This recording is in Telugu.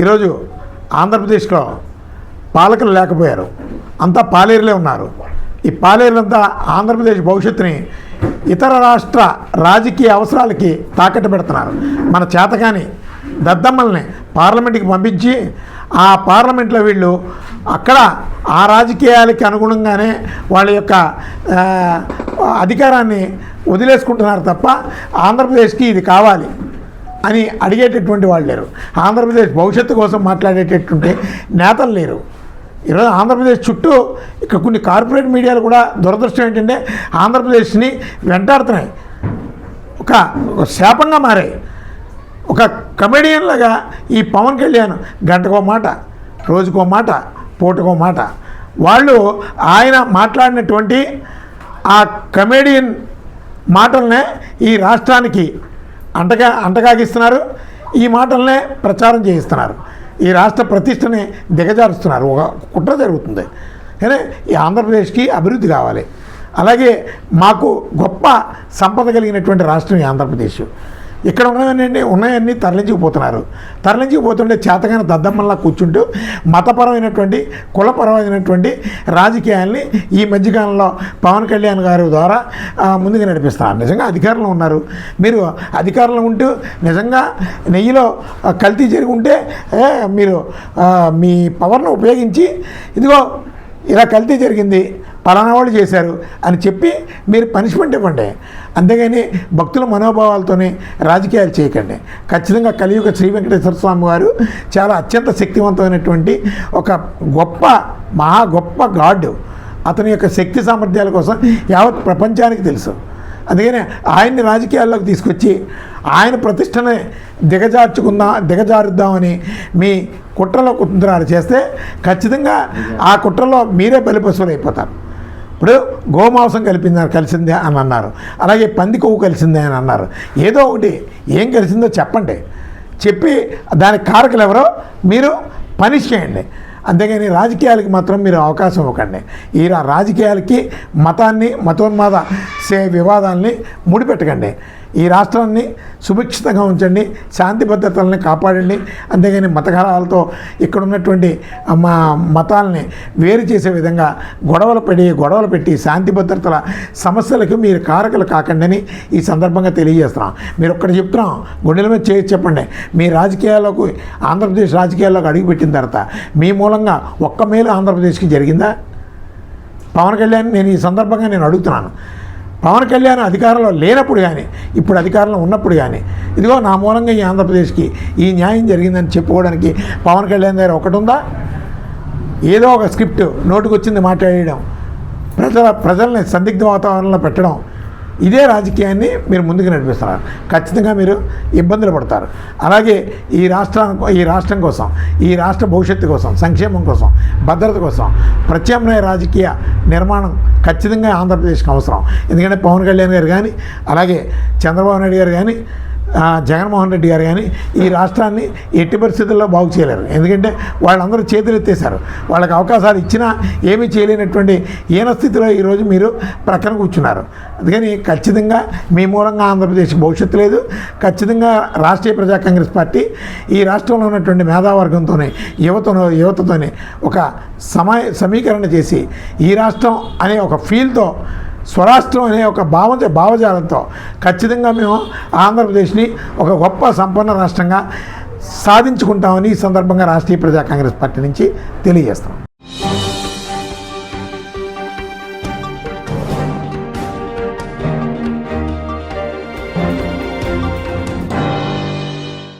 ఈరోజు ఆంధ్రప్రదేశ్లో పాలకులు లేకపోయారు. అంతా పాలేరులే ఉన్నారు. ఈ పాలేరులంతా ఆంధ్రప్రదేశ్ భవిష్యత్తుని ఇతర రాష్ట్ర రాజకీయ అవసరాలకి తాకట్టు పెడుతున్నారు. మన చేతకాని దద్దమ్మల్ని పార్లమెంట్కి పంపించి ఆ పార్లమెంట్లో వీళ్ళు అక్కడ ఆ రాజకీయాలకి అనుగుణంగానే వాళ్ళ యొక్క అధికారాన్ని వదిలేసుకుంటున్నారు తప్ప ఆంధ్రప్రదేశ్కి ఇది కావాలి. అని అడిగేటటువంటి వాళ్ళు లేరు. ఆంధ్రప్రదేశ్ భవిష్యత్తు కోసం మాట్లాడేటటువంటి నేతలు లేరు. ఈరోజు ఆంధ్రప్రదేశ్ చుట్టూ ఇక్కడ కొన్ని కార్పొరేట్ మీడియాలు కూడా దురదృష్టం ఏంటంటే ఆంధ్రప్రదేశ్ని వెంటాడుతున్నాయి. ఒక శాపంగా మారాయి ఒక కమెడియన్లాగా ఈ పవన్ కళ్యాణ్ గంటకో మాట రోజుకో మాట పూటకో మాట. వాళ్ళు ఆయన మాట్లాడినటువంటి ఆ కమెడియన్ మాటలనే ఈ రాష్ట్రానికి అంటగా అంటగాగిస్తున్నారు. ఈ మాటలనే ప్రచారం చేయిస్తున్నారు. ఈ రాష్ట్ర ప్రతిష్టని దిగజారుస్తున్నారు. ఒక కుట్ర జరుగుతుంది. కానీ ఈ ఆంధ్రప్రదేశ్కి అభివృద్ధి కావాలి. అలాగే మాకు గొప్ప సంపద కలిగినటువంటి రాష్ట్రం ఈ ఆంధ్రప్రదేశ్. ఇక్కడ ఉన్నదండి ఉన్నాయన్నీ తరలించుకుపోతున్నారు. తరలించుకుపోతుంటే చేతగాని దద్దమ్మల్లా కూర్చుంటూ మతపరమైనటువంటి కులపరమైనటువంటి రాజకీయాల్ని ఈ మధ్యకాలంలో పవన్ కళ్యాణ్ గారి ద్వారా ముందుగా ముందుకు నిజంగా అధికారంలో ఉన్నారు. మీరు అధికారంలో ఉంటూ నిజంగా నెయ్యిలో కల్తీ జరిగి ఉంటే మీరు మీ పవర్ను ఉపయోగించి ఇదిగో ఇలా కల్తీ జరిగింది పలానా వాళ్ళు చేశారు అని చెప్పి మీరు పనిష్మెంట్ ఇవ్వండి. అంతేగాని భక్తుల మనోభావాలతోనే రాజకీయాలు చేయకండి. ఖచ్చితంగా కలియుగ శ్రీ వెంకటేశ్వర స్వామి వారు చాలా అత్యంత శక్తివంతమైనటువంటి ఒక గొప్ప మహా గొప్ప గాడ్. అతని యొక్క శక్తి సామర్థ్యాల కోసం యావత్ ప్రపంచానికి తెలుసు. అందుకని ఆయన్ని రాజకీయాల్లోకి తీసుకొచ్చి ఆయన ప్రతిష్టని దిగజార్చుకుందాం దిగజారుద్దామని మీ కుట్రలో కుతంత్రాలు చేస్తే ఖచ్చితంగా ఆ కుట్రలో మీరే బలిపశువులు అయిపోతారు ఇప్పుడు గోమాంసం కలిపింది కలిసిందే అని అన్నారు. అలాగే పంది కొవ్వు కలిసిందే అని అన్నారు. ఏదో ఒకటి ఏం కలిసిందో చెప్పండి. చెప్పి దానికి కారకులు ఎవరో మీరు పనిష్ చేయండి. అంతేగాని రాజకీయాలకి మాత్రం మీరు అవకాశం ఇవ్వకండి. ఈ రాజకీయాలకి మతాన్ని మతోన్మాద సే వివాదాలని ముడిపెట్టకండి. ఈ రాష్ట్రాన్ని సుభిక్షితంగా ఉంచండి శాంతి భద్రతల్ని కాపాడండి. అంతేగాని మతకాలతో ఇక్కడ ఉన్నటువంటి మా మతాలని వేరు చేసే విధంగా గొడవలు పడి గొడవలు పెట్టి శాంతి భద్రతల సమస్యలకు మీరు కారకులు కాకండి ఈ సందర్భంగా తెలియజేస్తున్నాం. మీరు ఒక్కటి చెప్తున్నాం గుండెల మీద చేసి చెప్పండి. మీ రాజకీయాల్లోకి ఆంధ్రప్రదేశ్ రాజకీయాల్లోకి అడుగుపెట్టిన తర్వాత మీ మూలంగా ఒక్క మేలు ఆంధ్రప్రదేశ్కి జరిగిందా? పవన్ కళ్యాణ్ నేను ఈ సందర్భంగా నేను అడుగుతున్నాను. పవన్ కళ్యాణ్ అధికారంలో లేనప్పుడు కానీ ఇప్పుడు అధికారంలో ఉన్నప్పుడు కానీ ఇదిగో నా మూలంగా ఈ ఆంధ్రప్రదేశ్కి ఈ న్యాయం జరిగిందని చెప్పుకోవడానికి పవన్ కళ్యాణ్ దగ్గర ఒకటి ఉందా ఏదో ఒక స్క్రిప్ట్ నోటుకొచ్చింది మాట్లాడేయడం ప్రజల ప్రజల్ని సందిగ్ధ వాతావరణంలో పెట్టడం ఇదే రాజకీయాన్ని మీరు ముందుకు నడిపిస్తారు ఖచ్చితంగా మీరు ఇబ్బందులు పడతారు. అలాగే ఈ రాష్ట్ర ఈ రాష్ట్రం కోసం ఈ రాష్ట్ర భవిష్యత్తు కోసం సంక్షేమం కోసం భద్రత కోసం ప్రత్యామ్నాయ రాజకీయ నిర్మాణం ఖచ్చితంగా ఆంధ్రప్రదేశ్కి అవసరం. ఎందుకంటే పవన్ కళ్యాణ్ గారు కానీ అలాగే చంద్రబాబు నాయుడు గారు కానీ జగన్మోహన్ రెడ్డి గారు కానీ ఈ రాష్ట్రాన్ని ఎట్టి పరిస్థితుల్లో బాగు చేయలేరు. ఎందుకంటే వాళ్ళందరూ చేతులెత్తేశారు వాళ్ళకి అవకాశాలు ఇచ్చినా ఏమీ చేయలేనటువంటి ఈన స్థితిలో ఈరోజు మీరు ప్రక్కన కూర్చున్నారు. అందుకని ఖచ్చితంగా మీ మూలంగా ఆంధ్రప్రదేశ్ భవిష్యత్తు లేదు. ఖచ్చితంగా రాష్ట్రీయ ప్రజా కాంగ్రెస్ పార్టీ ఈ రాష్ట్రంలో ఉన్నటువంటి మేధావర్గంతోనే యువతను యువతతోనే ఒక సమయ సమీకరణ చేసి ఈ రాష్ట్రం అనే ఒక ఫీల్తో స్వరాష్ట్రం అనే ఒక భావ భావజాలంతో ఖచ్చితంగా మేము ఆంధ్రప్రదేశ్ని ఒక గొప్ప సంపన్న రాష్ట్రంగా సాధించుకుంటామని ఈ సందర్భంగా రాష్ట్రీయ ప్రజా కాంగ్రెస్ పార్టీ నుంచి తెలియజేస్తాం